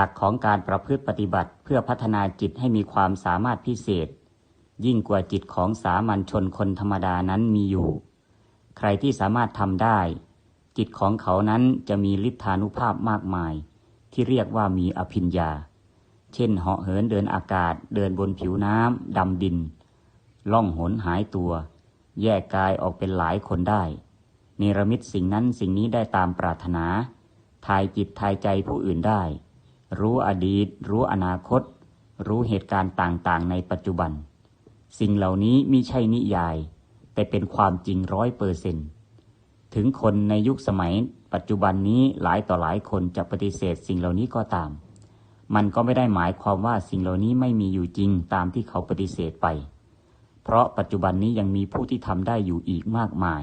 หลักของการประพฤติปฏิบัติเพื่อพัฒนาจิตให้มีความสามารถพิเศษ ยิ่งกว่าจิตของสามัญชนคนธรรมดานั้นมีอยู่ ใครที่สามารถทำได้ จิตของเขานั้นจะมีฤทธานุภาพมากมาย ที่เรียกว่ามีอภิญญา เช่นเหาะเหินเดินอากาศ เดินบนผิวน้ำดำดิน ล่องหนหายตัว แยกกายออกเป็นหลายคนได้เนรมิตสิ่งนั้นสิ่งนี้ได้ตามปรารถนา ทายจิตทายใจผู้อื่นได้ รู้อดีต รู้อนาคต รู้เหตุการณ์ต่างๆ ในปัจจุบัน สิ่งเหล่านี้มิใช่นิยาย แต่เป็นความจริงร้อยเปอร์เซนถึงคนในยุคสมัย ปัจจุบันนี้หลายต่อหลายคนจะปฏิเสธสิ่งเหล่านี้ก็ตาม มันก็ไม่ได้หมายความว่าสิ่งเหล่านี้ไม่มีอยู่จริงตามที่เขาปฏิเสธไป เพราะปัจจุบันนี้ยังมีผู้ที่ทำได้อยู่อีกมากมาย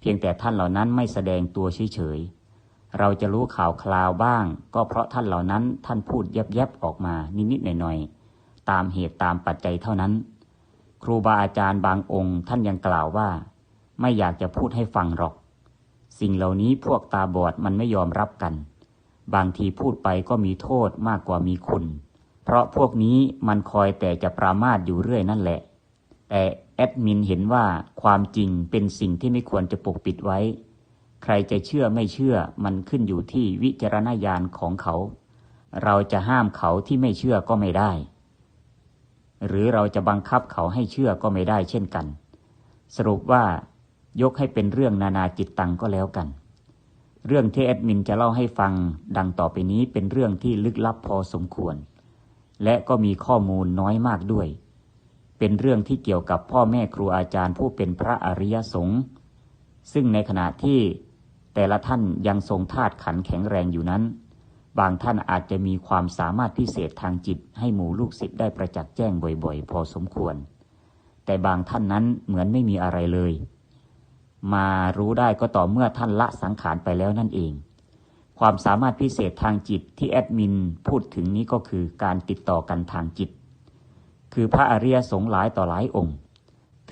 เพียงแต่ท่านเหล่านั้นไม่แสดงตัวเฉยๆ เราจะรู้ข่าวคราวบ้าง ก็เพราะท่านเหล่านั้นท่านพูดแยบๆออกมานิดๆหน่อยๆตามเหตุตามปัจจัยเท่านั้น ครูบาอาจารย์บางองค์ท่านยังกล่าวว่า ไม่อยากจะพูดให้ฟังหรอก สิ่งเหล่านี้พวกตาบอดมันไม่ยอมรับกัน บางทีพูดไปก็มีโทษมากกว่ามีคุณ เพราะพวกนี้มันคอยแต่จะปรามาสอยู่เรื่อยนั่นแหละ แต่แอดมินเห็นว่าความจริงเป็นสิ่งที่ไม่ควรจะปกปิดไว้ ใครจะเชื่อไม่เชื่อมันขึ้นอยู่ที่วิจารณญาณของเขา เราจะห้ามเขาที่ไม่เชื่อก็ไม่ได้ หรือเราจะบังคับเขาให้เชื่อก็ไม่ได้เช่นกัน สรุปว่ายกให้เป็นเรื่องนานาจิตตังก็แล้วกัน เรื่องที่แอดมินจะเล่าให้ฟังดังต่อไปนี้เป็นเรื่องที่ลึกลับพอสมควร และก็มีข้อมูลน้อยมากด้วย เป็นเรื่องที่เกี่ยวกับพ่อแม่ครูอาจารย์ผู้เป็นพระอริยสงฆ์ซึ่งในขณะที่ แต่ละท่านยังทรงธาตุขันแข็งแรงอยู่นั้น บางท่านอาจจะมีความสามารถพิเศษทางจิต ให้หมู่ลูกศิษย์ได้ประจักษ์แจ้งบ่อยๆ พอสมควร แต่บางท่านนั้นเหมือนไม่มีอะไรเลย มารู้ได้ก็ต่อเมื่อท่านละสังขารไปแล้วนั่นเอง ความสามารถพิเศษทางจิตที่แอดมินพูดถึงนี้ก็คือการติดต่อกันทางจิต คือพระอริยสงฆ์หลายต่อหลายองค์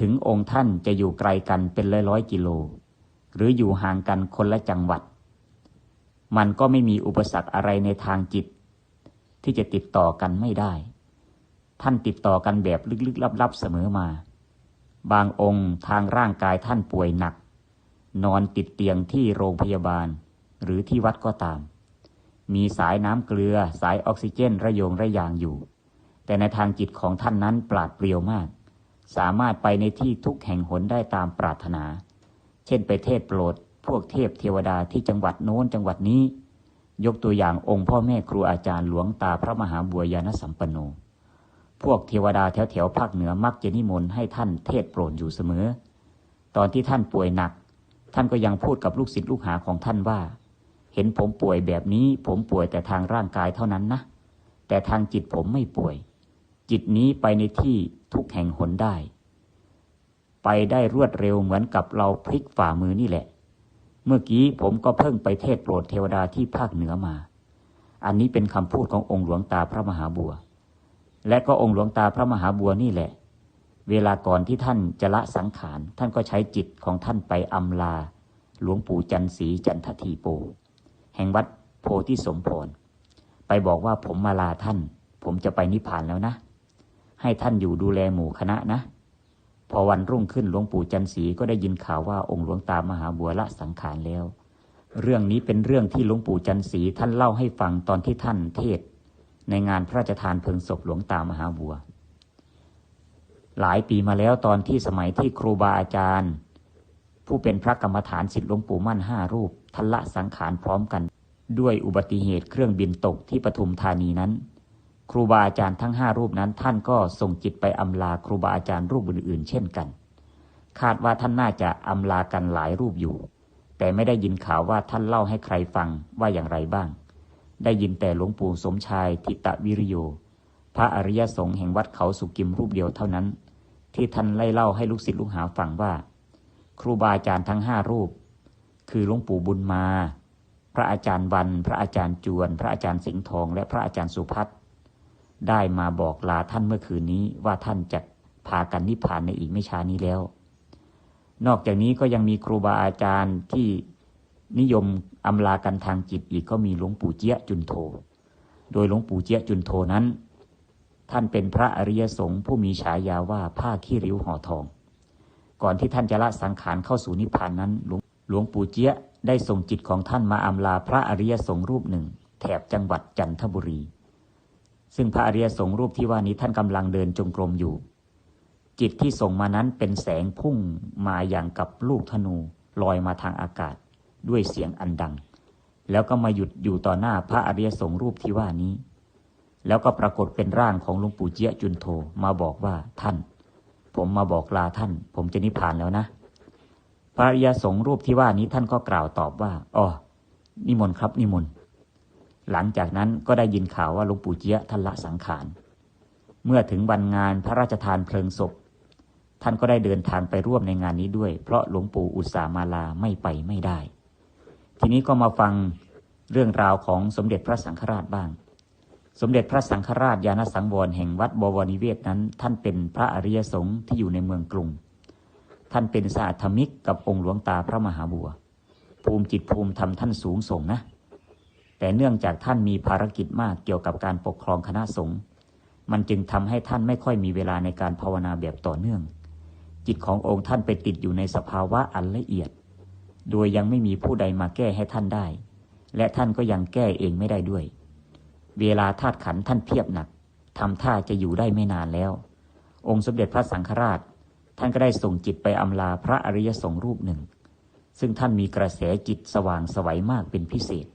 ถึงองค์ท่านจะอยู่ไกลกันเป็นร้อยร้อยกิโล หรืออยู่ห่างกันคนละจังหวัด มันก็ไม่มีอุปสรรคอะไรในทางจิต ที่จะติดต่อกันไม่ได้ ท่านติดต่อกันแบบลึกๆลับๆเสมอมา บางองค์ทางร่างกายท่านป่วยหนัก นอนติดเตียงที่โรงพยาบาล หรือที่วัดก็ตาม มีสายน้ำเกลือสายออกซิเจนระโยงระยางอยู่ แต่ในทางจิตของท่านนั้นปราดเปรียวมาก สามารถไปในที่ทุกแห่งหนได้ตามปรารถนา เช่นไปเทศโปรด พวกเทพเทวดาที่จังหวัดโน้นจังหวัดนี้ ยกตัวอย่างองค์พ่อแม่ครูอาจารย์หลวงตาพระมหาบัวยานสัมปันโน พวกเทวดาแถวแถวภาคเหนือมักจะนิมนต์ให้ท่านเทศโปรดอยู่เสมอ ตอนที่ท่านป่วยหนัก ท่านก็ยังพูดกับลูกศิษย์ลูกหาของท่านว่า เห็นผมป่วยแบบนี้ ผมป่วยแต่ทางร่างกายเท่านั้นนะ แต่ทางจิตผมไม่ป่วย จิตนี้ไปในที่ทุกแห่งหนได้ ไปได้รวดเร็วเหมือนกับเราพลิกฝ่ามือนี่แหละ เมื่อกี้ผมก็เพิ่งไปเทศโปรดเทวดาที่ภาคเหนือมา อันนี้เป็นคำพูดขององค์หลวงตาพระมหาบัว และก็องค์หลวงตาพระมหาบัวนี่แหละ เวลาก่อนที่ท่านจะละสังขาร ท่านก็ใช้จิตของท่านไปอำลา หลวงปู่จันสีจันททีโป แห่งวัดโพธิสมพร ไปบอกว่าผมมาลาท่าน ผมจะไปนิพพานแล้วนะ ให้ท่านอยู่ดูแลหมู่คณะนะ พอวันรุ่งขึ้นหลวงปู่จันสีก็ได้ยินข่าวว่าองค์หลวงตามหาบัวละสังขารแล้ว เรื่องนี้เป็นเรื่องที่หลวงปู่จันสีท่านเล่าให้ฟังตอนที่ท่านเทศ ในงานพระราชทานเพลิงศพหลวงตามหาบัว หลายปีมาแล้วตอนที่สมัยที่ครูบาอาจารย์ ผู้เป็นพระกรรมฐานสิทธิหลวงปู่มั่นห้ารูปทันละสังขารพร้อมกัน ด้วยอุบัติเหตุเครื่องบินตกที่ปทุมธานีนั้น ครูบาอาจารย์ทั้งห้ารูปนั้น ท่านก็ส่งจิตไปอำลาครูบาอาจารย์รูปอื่นๆ เช่นกัน คาดว่าท่านน่าจะอำลากันหลายรูปอยู่ แต่ไม่ได้ยินข่าวว่าท่านเล่าให้ใครฟังว่าอย่างไรบ้าง ได้ยินแต่หลวงปู่สมชายทิตวิริโย พระอริยสงฆ์แห่งวัดเขาสุกิมรูปเดียวเท่านั้น ที่ท่านไล่เล่าให้ลูกศิษย์ลูกหาฟังว่า ครูบาอาจารย์ทั้งห้ารูป คือหลวงปู่บุญมา พระอาจารย์วัน พระอาจารย์จวน พระอาจารย์สิงห์ทอง และพระอาจารย์สุพัฒน์ ได้มาบอกลาท่านเมื่อคืนนี้ว่าท่านจะพากันนิพพานในอีกไม่ช้านี้แล้ว นอกจากนี้ก็ยังมีครูบาอาจารย์ที่นิยมอำลากันทางจิตอีกก็มีหลวงปู่เจี๊ยจุนโท โดยหลวงปู่เจียจุนโทนั้น ท่านเป็นพระอริยสงฆ์ผู้มีฉายาว่าผ้าขี้ริ้วห่อทอง ก่อนที่ท่านจะละสังขารเข้าสู่นิพพานนั้นหลวงหลวงปู่เจียได้ส่งจิตของท่านมาอำลาพระอริยสงฆ์รูปหนึ่ง แถบจังหวัดจันทบุรี ซึ่งพระอริยสงฆ์รูปที่ว่านี้ท่านกำลังเดินจงกรมอยู่ จิตที่ส่งมานั้นเป็นแสงพุ่งมาอย่างกับลูกธนูลอยมาทางอากาศด้วยเสียงอันดัง แล้วก็มาหยุดอยู่ต่อหน้าพระอริยสงฆ์รูปที่ว่านี้ แล้วก็ปรากฏเป็นร่างของหลวงปู่เจียจุนโทมาบอกว่าท่าน ผมมาบอกลาท่าน ผมจะนิพพานแล้วนะ พระอริยสงฆ์รูปที่ว่านี้ท่านก็กล่าวตอบว่าอ๋อนิมนต์ครับนิมนต์ หลังจากนั้นก็ได้ยินข่าวว่าหลวงปู่เจียท่านละสังขาร เมื่อถึงวันงานพระราชทานเพลิงศพ ท่านก็ได้เดินทางไปร่วมในงานนี้ด้วย เพราะหลวงปู่อุตสามาลาไม่ไปไม่ได้ ทีนี้ก็มาฟังเรื่องราวของสมเด็จพระสังฆราชบ้าง สมเด็จพระสังฆราชยานสังวรแห่งวัดบวรนิเวศนั้น ท่านเป็นพระอริยสงฆ์ที่อยู่ในเมืองกรุง ท่านเป็นสาธมิกกับองค์หลวงตาพระมหาบัว ภูมิจิตภูมิธรรมท่านสูงส่งนะ แต่เนื่องจากท่านมีภารกิจมากเกี่ยวกับการปกครองคณะสงฆ์มันจึงทำให้ท่านไม่ค่อยมีเวลาในการภาวนาแบบต่อเนื่อง จิตขององค์ท่านไปติดอยู่ในสภาวะอันละเอียด โดยยังไม่มีผู้ใดมาแก้ให้ท่านได้ และท่านก็ยังแก้เองไม่ได้ด้วย เวลาธาตุขันท่านเพียบหนักทำท่าจะอยู่ได้ไม่นานแล้ว องค์สมเด็จพระสังฆราช ท่านก็ได้ส่งจิตไปอำลาพระอริยสงฆ์รูปหนึ่ง ซึ่งท่านมีกระแสจิตสว่างสวัยมากเป็นพิเศษ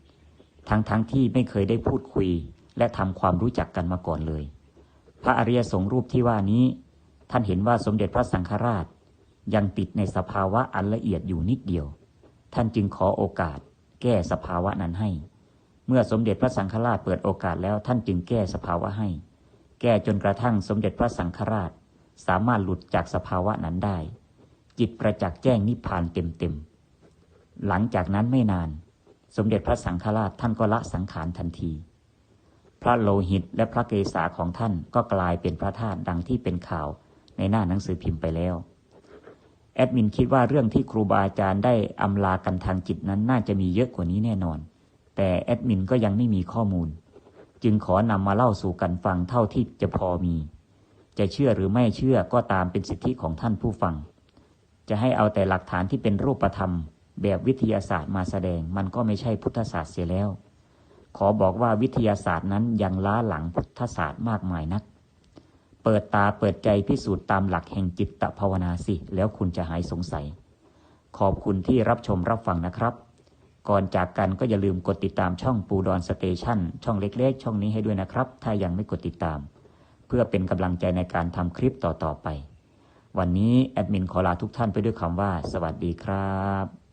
ทั้งๆทที่ไม่เคยได้พูดคุย และทำความรู้จักกันมาก่อนเลย พระอริยสงฆ์รูปที่ว่านี้ ท่านเห็นว่าสมเด็จพระสังฆราช ยังติดในสภาวะอันละเอียดอยู่นิดเดียว ท่านจึงขอโอกาส แก้สภาวะนั้นให้ เมื่อสมเด็จพระสังฆราชเปิดโอกาสแล้วท่านจึงแก้สภาวะให้ แก้จนกระทั่งสมเด็จพระสังฆราช สามารถหลุดจากสภาวะนั้นได้ จิตประจักษ์แจ้งนิพพานเต็มๆหลังจากนั้นไม่นาน สมเด็จพระสังฆราชท่านก็ละสังขารทันที พระโลหิตและพระเกศาของท่านก็กลายเป็นพระธาตุดังที่เป็นข่าวในหน้าหนังสือพิมพ์ไปแล้ว แอดมินคิดว่าเรื่องที่ครูบาอาจารย์ได้อำลากันทางจิตนั้นน่าจะมีเยอะกว่านี้แน่นอน แต่แอดมินก็ยังไม่มีข้อมูล จึงขอนำมาเล่าสู่กันฟังเท่าที่จะพอมี จะเชื่อหรือไม่เชื่อก็ตามเป็นสิทธิของท่านผู้ฟัง จะให้เอาแต่หลักฐานที่เป็นรูปธรรม แบบวิทยาศาสตร์มาแสดง มันก็ไม่ใช่พุทธศาสตร์เสียแล้ว ขอบอกว่าวิทยาศาสตร์นั้นยังล้าหลังพุทธศาสตร์มากมายนัก เปิดตาเปิดใจพิสูจน์ตามหลักแห่งจิตตภาวนาสิ แล้วคุณจะหายสงสัย ขอบคุณที่รับชมรับฟังนะครับ ก่อนจากกันก็อย่าลืมกดติดตามช่องปูดอนสเตชันช่องเล็กๆ ช่องนี้ให้ด้วยนะครับ ถ้ายังไม่กดติดตาม เพื่อเป็นกำลังใจในการทำคลิปต่อๆไปวันนี้แอดมินขอลาทุกท่านไปด้วยคำว่า สวัสดีครับ